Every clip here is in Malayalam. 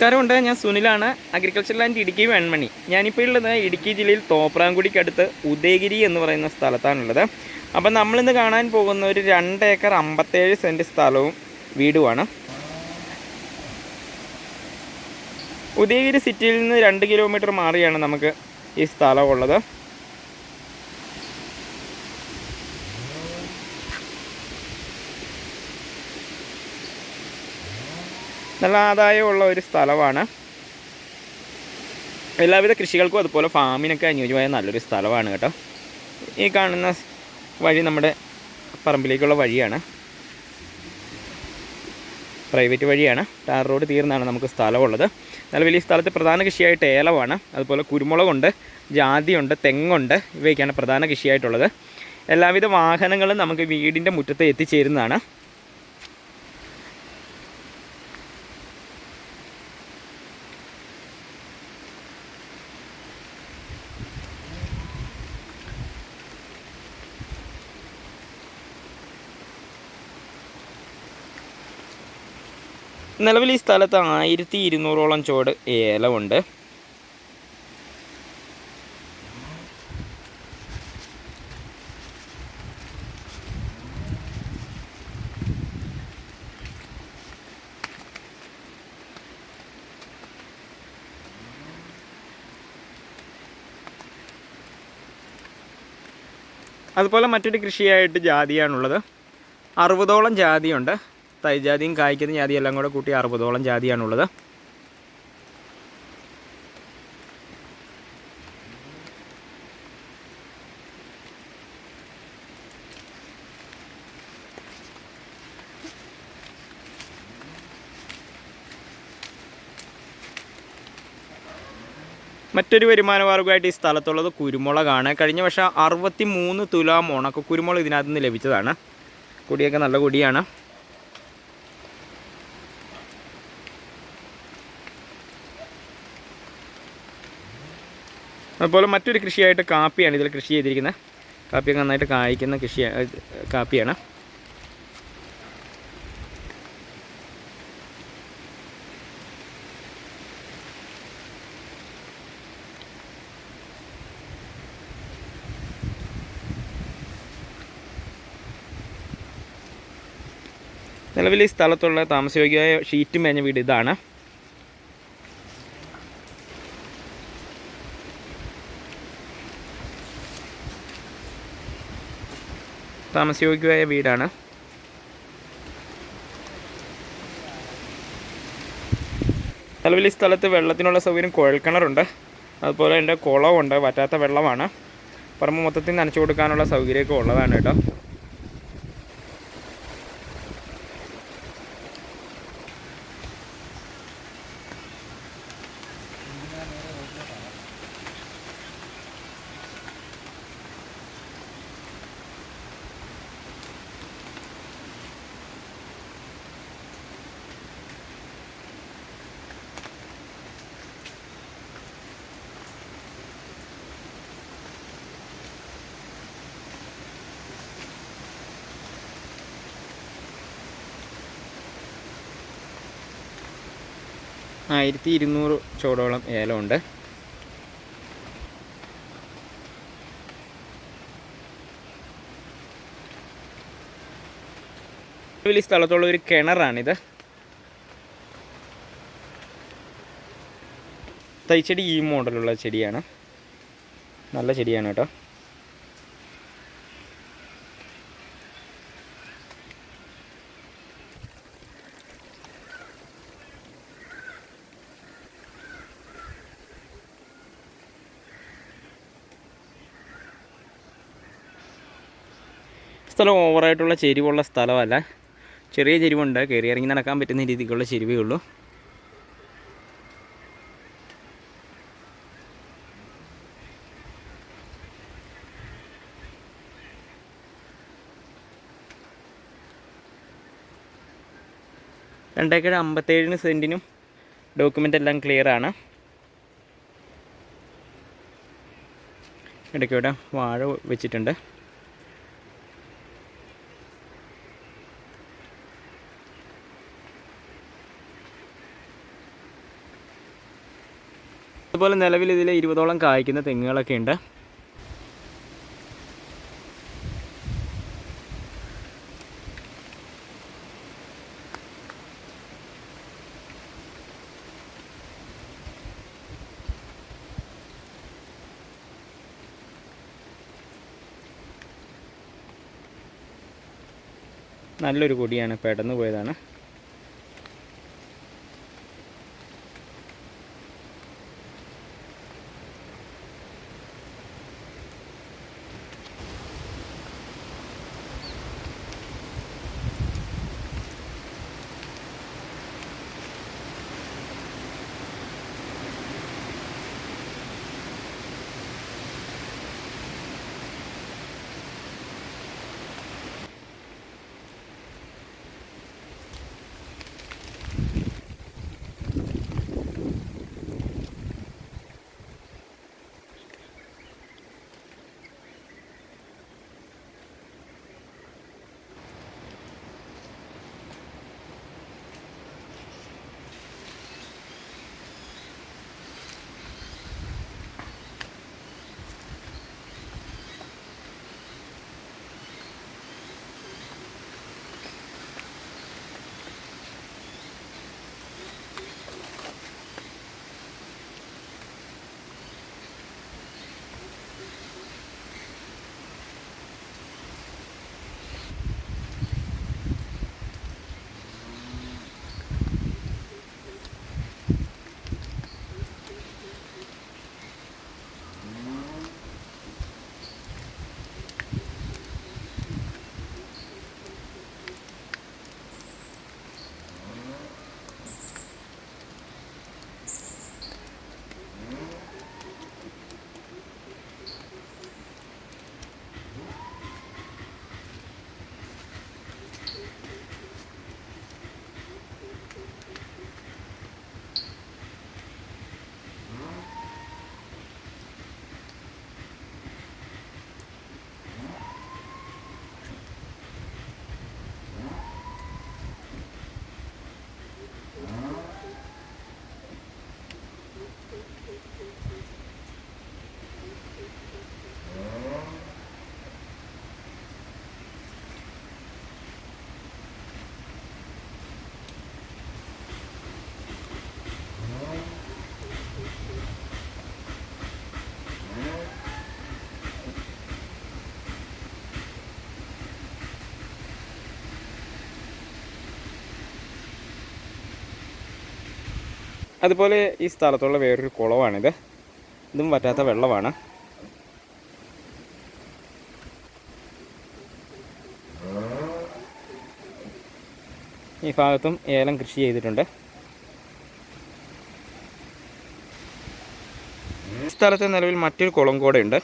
നമസ്കാരമുണ്ട്. ഞാൻ സുനിലാണ്. Agriculture land Idukki Venmani. ഞാനിപ്പോൾ ഉള്ളത് ഇടുക്കി ജില്ലയിൽ തോപ്രാംകുടിക്കടുത്ത് ഉദയഗിരി എന്ന് പറയുന്ന സ്ഥലത്താണുള്ളത്. അപ്പം നമ്മളിന്ന് കാണാൻ പോകുന്ന ഒരു രണ്ട് ഏക്കർ അമ്പത്തേഴ് സെന്റ് സ്ഥലവും വീടുമാണ്. ഉദയഗിരി സിറ്റിയിൽ നിന്ന് രണ്ട് കിലോമീറ്റർ മാറിയാണ് നമുക്ക് ഈ സ്ഥലം നല്ല ആദായമുള്ള ഒരു സ്ഥലമാണ്. എല്ലാവിധ കൃഷികൾക്കും അതുപോലെ ഫാമിനൊക്കെ അനുയോജ്യമായ നല്ലൊരു സ്ഥലമാണ് കേട്ടോ. ഈ കാണുന്ന വഴി നമ്മുടെ പറമ്പിലേക്കുള്ള വഴിയാണ്. പ്രൈവറ്റ് വഴിയാണ്. ടാർ റോഡ് തീർന്നാണ് നമുക്ക് സ്ഥലമുള്ളത്. നല്ല വലിയ സ്ഥലത്ത് പ്രധാന കൃഷിയായിട്ട് ഏലമാണ്. അതുപോലെ കുരുമുളകുണ്ട് ജാതിയുണ്ട് തെങ്ങുണ്ട്. ഇവയൊക്കെയാണ് പ്രധാന കൃഷിയായിട്ടുള്ളത്. എല്ലാവിധ വാഹനങ്ങളും നമുക്ക് വീടിന്റെ മുറ്റത്ത് എത്തിച്ചേരുന്നതാണ്. നിലവിൽ ഈ സ്ഥലത്ത് ആയിരത്തി ഇരുന്നൂറോളം ചുവട് ഏലമുണ്ട്. അതുപോലെ മറ്റൊരു കൃഷിയായിട്ട് ജാതിയാണുള്ളത്. അറുപതോളം ജാതിയുണ്ട്. തൈജാതിയും കായ്ക്കുന്ന ജാതിയും എല്ലാം കൂടെ കൂട്ടി അറുപതോളം ജാതിയാണുള്ളത്. മറ്റൊരു വരുമാന മാർഗമായിട്ട് ഈ സ്ഥലത്തുള്ളത് കുരുമുളകാണ്. കഴിഞ്ഞ വർഷം അറുപത്തി മൂന്ന് തുലാം ഉണക്ക കുരുമുളക് ഇതിനകത്ത് നിന്ന് ലഭിച്ചതാണ്. കൊടിയൊക്കെ നല്ല കൊടിയാണ്. അതുപോലെ മറ്റൊരു കൃഷിയായിട്ട് കാപ്പിയാണ് ഇതിൽ കൃഷി ചെയ്തിരിക്കുന്നത്. കാപ്പിയൊക്കെ നന്നായിട്ട് കായ്ക്കുന്ന കൃഷി കാപ്പിയാണ്. നിലവിൽ ഈ സ്ഥലത്തുള്ള താമസയോഗ്യമായ ഷീറ്റ് മേഞ്ഞ വീട് ഇതാണ്. താമസയോഗ്യമായ വീടാണ്. നിലവിൽ ഈ സ്ഥലത്ത് വെള്ളത്തിനുള്ള സൗകര്യം കുഴൽക്കിണറുണ്ട്. അതുപോലെ എന്റെ കുളമുണ്ട് വറ്റാത്ത വെള്ളമാണ്. പറമ്പ് മൊത്തത്തിൽ നനച്ചു കൊടുക്കാനുള്ള സൗകര്യമൊക്കെ ഉള്ളതാണ് കേട്ടോ. ആയിരത്തി ഇരുന്നൂറ് ചോടോളം ഏലമുണ്ട്. വലിയ സ്ഥലത്തുള്ള ഒരു കിണറാണിത്. തൈച്ചെടി ഈ മോഡലുള്ള ചെടിയാണ്. നല്ല ചെടിയാണ് കേട്ടോ. സ്ഥലം ഓവറായിട്ടുള്ള ചെരിവുള്ള സ്ഥലമല്ല. ചെറിയ ചെരിവുണ്ട്. കയറി ഇറങ്ങി നടക്കാൻ പറ്റുന്ന രീതിക്കുള്ള ചെരുവേ ഉള്ളൂ. രണ്ടേക്കര അമ്പത്തേഴിന് സെന്റിനും ഡോക്യുമെന്റ് എല്ലാം ക്ലിയർ ആണ്. ഇടയ്ക്കൂടെ വാഴ വെച്ചിട്ടുണ്ട്. അതുപോലെ നിലവിൽ ഇതിൽ ഇരുപതോളം കായ്ക്കുന്ന തെങ്ങുകളൊക്കെ ഉണ്ട്. നല്ലൊരു കൊടിയാണ് പെടന്നു പോയതാണ്. അതുപോലെ ഈ സ്ഥലത്തുള്ള വേറൊരു കുളമാണിത്. ഇതും പറ്റാത്ത വെള്ളമാണ്. ഈ ഭാഗത്തും ഏലം കൃഷി ചെയ്തിട്ടുണ്ട്. സ്ഥലത്തെ നിലവിൽ മറ്റൊരു കുളം കൂടെ ഉണ്ട്.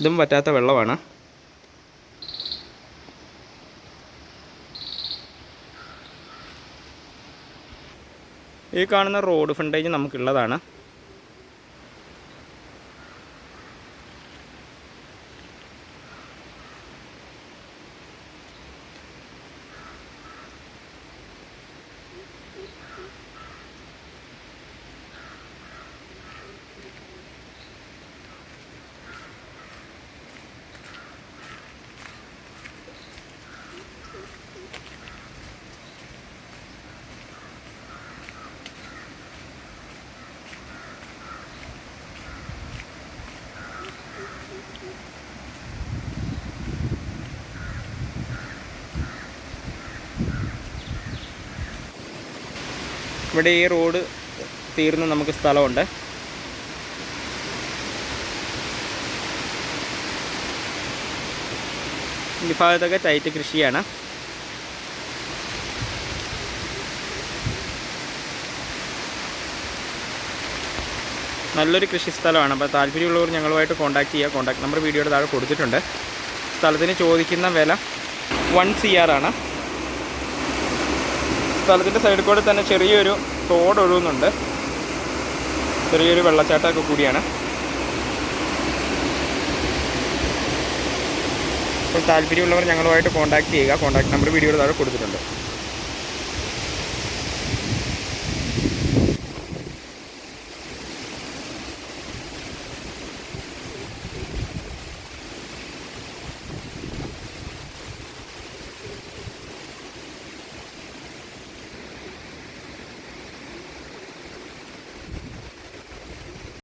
ഇതും പറ്റാത്ത വെള്ളമാണ്. ഈ കാണുന്ന റോഡ് ഫ്രണ്ടേജ് നമുക്കുള്ളതാണ്. ഇവിടെ ഈ റോഡ് തീർന്ന് നമുക്ക് സ്ഥലമുണ്ട്. ഈ ഭാഗത്തൊക്കെ ടൈറ്റ് കൃഷിയാണ്. നല്ലൊരു കൃഷി സ്ഥലമാണ്. അപ്പോൾ താല്പര്യമുള്ളവർ ഞങ്ങളുമായിട്ട് കോൺടാക്ട് ചെയ്യുക. കോൺടാക്ട് നമ്പർ വീഡിയോയുടെ താഴെ കൊടുത്തിട്ടുണ്ട്. സ്ഥലത്തിന് ചോദിക്കുന്ന വില വൺ സി ആർ ആണ്. സ്ഥലത്തിന്റെ സൈഡിൽ കൂടെ തന്നെ ചെറിയൊരു തോട് ഒഴുകുന്നുണ്ട്. ചെറിയൊരു വെള്ളച്ചാട്ടമൊക്കെ കൂടിയാണ്. താല്പര്യമുള്ളവർ ഞങ്ങളുമായിട്ട് കോൺടാക്ട് ചെയ്യുക. കോൺടാക്ട് നമ്പർ വീഡിയോയുടെ താഴെ കൊടുത്തിട്ടുണ്ട്.